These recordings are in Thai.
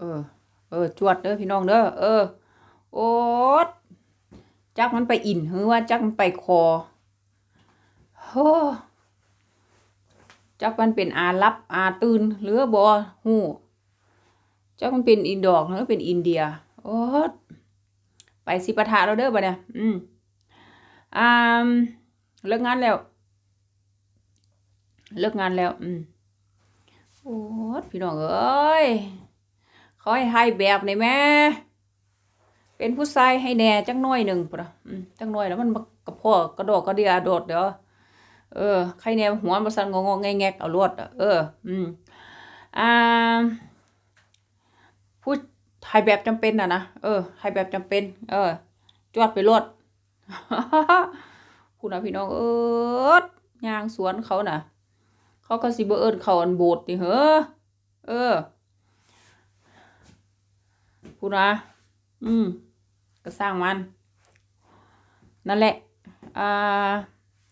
เออ เออ จวดเด้อพี่น้องเด้อ เออ โอ๊ดจักมันไปอินหรือว่าจักมันไปคอโอ้จักมันเป็นอารับอาตื่นหรือบ่ฮู้จักมันเป็นอินดอกหรือเป็นอินเดีย โอ๊ดไปสิปะทะเราเด้อบัดเนี่ย อืมอ่าเลิกงานแล้ว เลิกงานแล้ว อืมโอ๊ยพี่น้องเอ้ย ขอให้ให้แบบในแม่ เป็นผู้ชายให้แหน่จังน้อยหนึ่งปะจังน้อยแล้วมันกระเพาะกระโดดกระเดียโดดเดี๋ยวเออใครแหน่หัวมาสั่นงงๆแงกเอารวดเออ อืมอ่าผู้ให้แบบจำเป็นน่ะนะเออให้แบบจำเป็น เออ จวดไปรวดคุณนะพี่น้อง เอิดยางสวนเขาน่ะ เขาก็สิบเอิ้นเขาอันโบดนี่เหรอเออ พูดนะอืม ก็สร้างมัน นั่นแหละ อ่า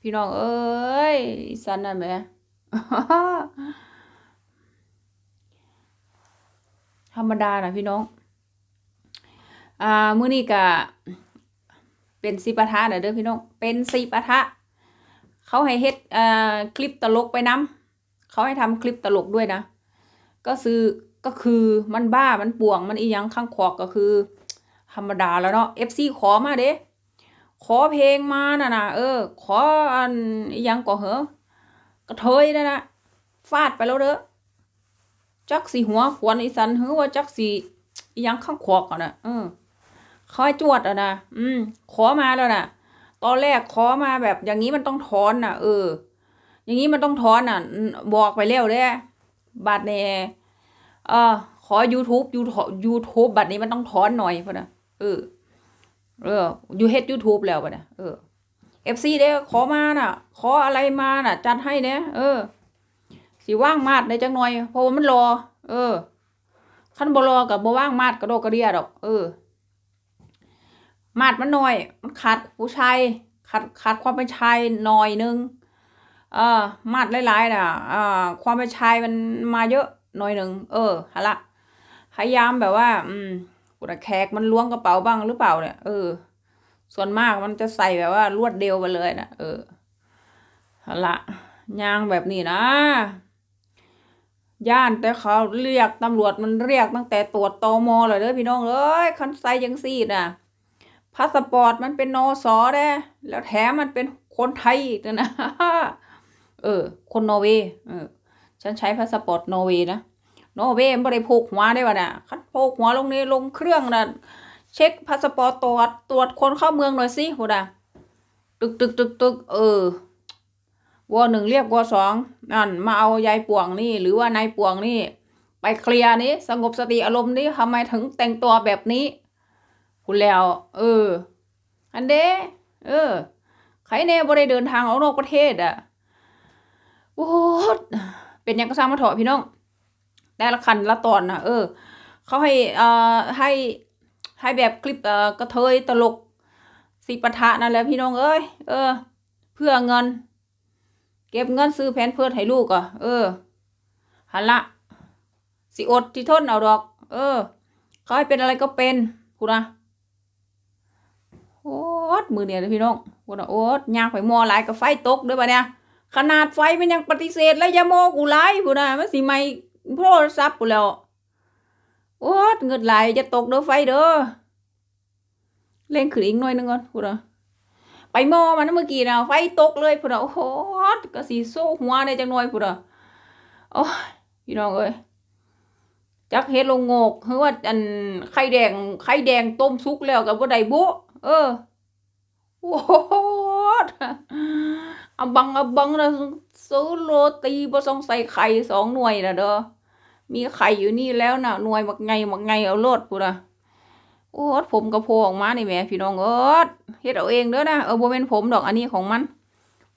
พี่น้องเอ้ยสันนั่นแหละธรรมดานะพี่น้อง อ่า มื้อนี้ก็เป็นสิปะทะนะเด้อพี่น้อง เป็นสิปะทะ เขาให้เฮ็ดอ่าคลิปตลกไปนำเขาให้ทำคลิปตลกด้วยนะ ก็คือ ก็คือมันบ้ามันป่วงมันอีหยังข้างขวอกก็คือ ธรรมดาแล้วเนาะ FC ขอมาเด้ขอเพลงมาน่ะนะเออ ขออันอีหยังก็เหอะกระเทยนั่นะฟาดไปแล้วเด้อจักสีหัวขวนอีสันหือว่าจักสีอีหยังข้างขวอกอะนะเออคอยจวดอะนะอืม ขอมาแล้วน่ะตอนแรกขอมาแบบอย่างนี้มันต้องถอนน่ะ เออ อย่างนี้มันต้องถอนน่ะ บอกไปแล้วเด้บัตรเน เออขอ YouTube YouTube YouTube บัตรนี้มันต้องถอนหน่อยพ่นนะเออเอออยู่เฮ็ด YouTube แล้วป่ะเนี่ยเออ FC เด้ขอมาน่ะ ขออะไรมาน่ะ จัดให้เนี่ยเออ สิว่างมาดได้จังหน่อย เพราะว่ามันรอ เออคันบ่รอกับบ่ว่างมาดกระโดกระเดียดอก เออ มาดมันหน้อย มันขาดผู้ชายขาดขาดความเป็นชายหน่อยนึง เออมาดหลายๆน่ะ อ่า ความเป็นชายมันมาเยอะ น่อยหนึ่งเออฮะละพยายามแบบว่า อืมกุดแขกมันล้วงกระเป๋าบ้างหรือเปล่าเนี่ยเออ ส่วนมากมันจะใส่แบบว่ารวดเดียวไปเลยนะเออฮะละยางแบบนี้นะย่านแต่เขาเรียกตำรวจมันเรียกตั้งแต่ตรวจตอมอเลยเด้อพี่น้องเอ้ยคันไซยังซีดน่ะพาสปอร์ตมันเป็นนอสอเด้แล้วแถมมันเป็นคนไทยอีกนะ เออ คนนอร์เวย์เออ ฉันใช้พาสปอร์ตนอร์เวย์นะนอร์เวย์มันบ่ได้พกหัวได้วะน่ะคันพกหัวลงนี้ลงเครื่องน่ะเช็คพาสปอร์ตตรวจตรวจคนเข้าเมืองหน่อยสิโหดาตึกตึกตึกตึกเออวอหนึ่งเรียกวอสองนั่นมาเอายายป่วงนี่ หรือว่านายป่วงนี่ ไปเคลียร์นี้สงบสติอารมณ์นี้ทำไมถึงแต่งตัวแบบนี้คุณแล้ว เออ อันเดเออใครเน่บ่ได้เดินทางออกนอกประเทศอะโอ้ เป็นยังก็สร้างมาเถอะพี่น้องแต่ละคันละตอนนะเออ เขาให้เอ่อให้ให้แบบคลิปเอ่อกระเทยตลกสีปะทะนั่นแหละพี่น้องเอ้ยเออ เพื่อเงิน เก็บเงินซื้อแผนเพื่อให้ลูกอะเออหันละสิอดที่ทนเอาดอก เออเขาให้เป็นอะไรก็เป็นพูดนะโอ๊ตมือเนี่ยเลยพี่น้องพูดนะโอ๊ตยางไปมอหลายกับไฟตกด้วยปะเนี่ย ขนาดไฟมันยังปฏิเสธแล้วยาโมกูไล่พูนะมันสิไม่โทรศัพท์กูแล้วโอ๊ยเงินไหลจะตกเด้อไฟเด้อเล่งขึ้นอีกหน่อยนึงก่อนพูดนะไปมอมันเมื่อกี้นะไฟตกเลยพูดนะโอ้โหก็สีโซ่หัวในจังหน่อยพูดนะโอ้ยพี่น้องเอ้ยจักเฮ็ดลงงกคือว่าอันไข่แดงไข่แดงต้มซุกแล้วกับว่าไดบุเออ โอ้โหอาบังอาบังนะซื้อโรตีบ่ต้องใส่ไข่สองหน่วยนะเด้อมีไข่อยู่นี่แล้วนะหน่วยบักไงบักไงเอาโลดพูดนะโอ้ยผมกระโพออกมานี่แม่พี่น้องเอิดเฮ็ดเอาเองเด้อนะเออโบเป็นผมดอกอันนี้ของมัน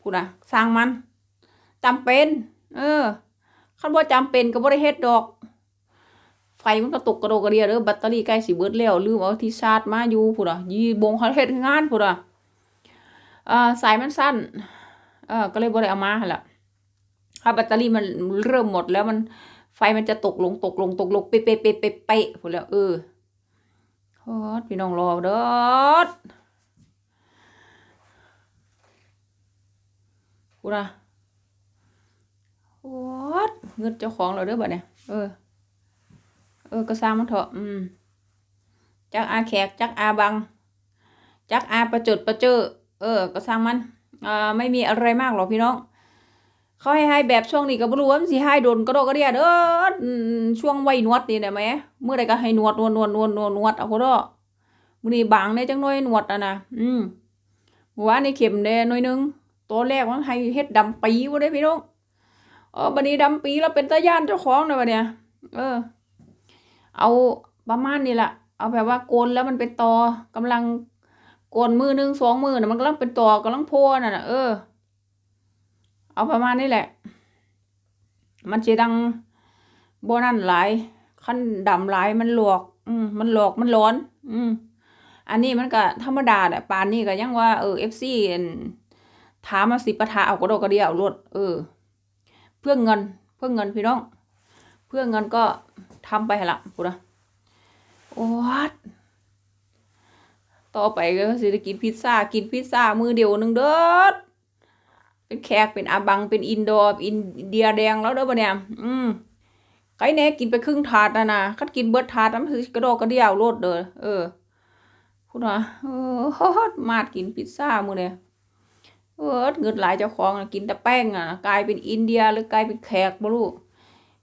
พูดนะสร้างมันจำเป็น เออคันบ่จำเป็นก็บ่ได้เฮ็ดดอก ไฟมันก็ตกกระโดกกระเดียเด้อแบตเตอรี่ใกล้สิเบิดแล้วลืมเอาที่ชาร์จมาอยู่พูดนะยีบงเขาเฮ็ดงานพูดนะ อ่าสายมันสั้น เออก็เลยบ่ได้เอามาหั่นล่ะถ้าแบตเตอรี่มันเริ่มหมดแล้วมันไฟมันจะตกลงตกลงตกลงเป๊ะเป๊ะเป๊ะเป๊ะเป๊ะพูดแล้วเออฮอดพี่น้องรอเด้อพูนะฮอดเงินเจ้าของเราเด้อบัดเนี่ยเออ เออ ก็สร้างมันเถอะ อืม จักอาแขก จักอาบัง จักอาประจดประเจอ เออ ก็สร้างมันอ่าไม่มีอะไรมากหรอกพี่น้องเขาให้ให้แบบช่วงนี้ก็บ่รู้ว่ามันสิให้โดนกระโดกระเดียด้ออช่วงไว้นวดนี่ได้ไหมเมื่อใดก็ให้นวดนวดนวดนวดนวดนวดเอาพอดอมื้อนี้บางได้จังน้อยนวดอะนะอืมเมื่อวานนี่เข็มแดน้อยนึงตัวแรกมันให้เฮ็ดดำปีบ่ได้พี่น้องเออบัดนี้ดำปีแล้วเป็นตาย่านเจ้าของเลยบัดเนี่ยเออ เอาประมาณนี้ล่ะเอาแบบว่าโกนแล้วมันเป็นตอกำลัง กนมือหนึ่งสองมือน่ะมันกำลังเป็นตอกำลังโพน่ะนะเออ เอาประมาณนี้แหละ มันสิดังโบนั่นหลายคันดำหลายมันหลอก อืมมันหลอกมันร้อน อืมอันนี้มันก็ธรรมดาแหละปานนี้ก็ยังว่าเออ FC อั่นถามมาสิปะทะเอากระโดดกระเดียวรถเออ เพื่อเงิน เพื่อเงินพี่น้อง เพื่อเงินก็ทำไปหละพูดนะโอ้ ต่อไปก็สิได้กินพิซซ่ากินพิซซ่ามือเดียวหนึงเด้อเป็นแขกเป็นอาบังเป็นอินโดอินเดียแดงแล้วเด้อบ่เนี่ยอืมไก่แน่กินไปครึ่งถาดนะนะคันกินเบิดถาดนั้นคือกระโดดกระเดี่ยวโลดเด้อเออพูดว่าเออฮอดมาดกินพิซซ่ามือเนี่ยเออเงินหลายเจ้าของนะกินแต่แป้งอะกลายเป็นอินเดียหรือกลายเป็นแขกบ่รู้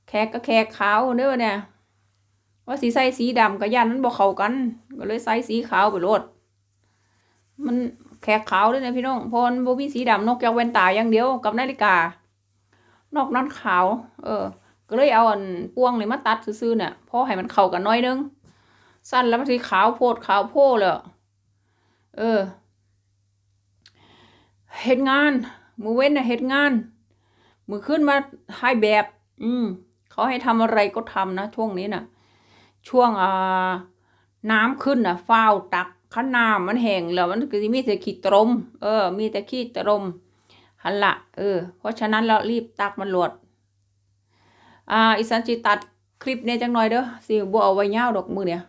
แขกก็แขกขาวเด้อบ่เนี่ยว่าสีใส่สีดำกับยันมันบ่เข้ากัน ก็เลยใส่สีขาวไปโลด มันแขกขาวด้วยนะพี่น้องพราะมันบ่มีสีดำนกจากแว่นตาอย่างเดียวกับนาฬิกา นอกนั้นขาว เออ ก็เลยเอาอันพวงนี่มาตัดซื่อๆเนี่ยพอให้มันเข้ากันน้อยนึง สั้นแล้วมันสิขาวโพดขาวโพเลยเออเฮ็ดงาน มือเว้นน่ะเฮ็ดงาน มือขึ้นมาให้แบบ อืมเขาให้ทำอะไรก็ทำนะช่วงนี้น่ะ ช่วงอ่าน้ำขึ้นน่ะฟ้าตัก ขันน้ำมันแห้งแล้วมันก็สิมีแต่ขี้ตรม เออ มีแต่ขี้ตรมหันละเออ เพราะฉะนั้นเรารีบตักมันหลดอ่า อีสันจิตัดคลิปเนี่ยจังหน่อยเด้อสิบัวเอาไว้ยาวดอกมือเนี่ย